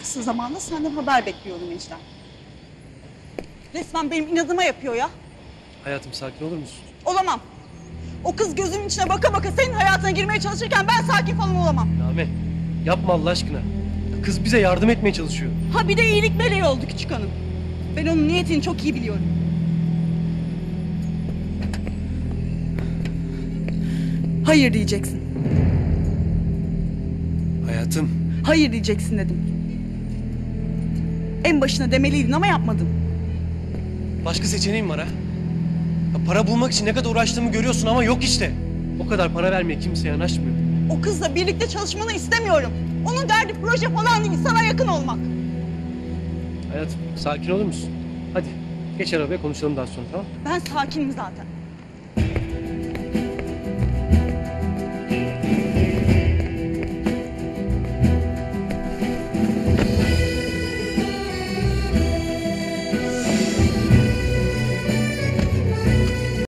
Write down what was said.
kısa zamanda senden haber bekliyorum Ejder. Resmen benim inadıma yapıyor ya. Hayatım sakin olur musun? Olamam. O kız gözümün içine baka baka senin hayatına girmeye çalışırken ben sakin falan olamam. Name yapma Allah aşkına. Kız bize yardım etmeye çalışıyor. Ha bir de iyilik meleği oldu küçük hanım. Ben onun niyetini çok iyi biliyorum. Hayır diyeceksin. Hayatım Hayır diyeceksin dedim. En başına demeliydin ama yapmadın. başka seçeneğim var ha. Ya para bulmak için ne kadar uğraştığımı görüyorsun ama yok işte. O kadar para vermeye kimse yanaşmıyor. O kızla birlikte çalışmanı istemiyorum. Onun derdi proje falan değil, sana yakın olmak. Hayatım sakin olur musun? Hadi geç arabaya konuşalım daha sonra tamam Ben sakinim zaten.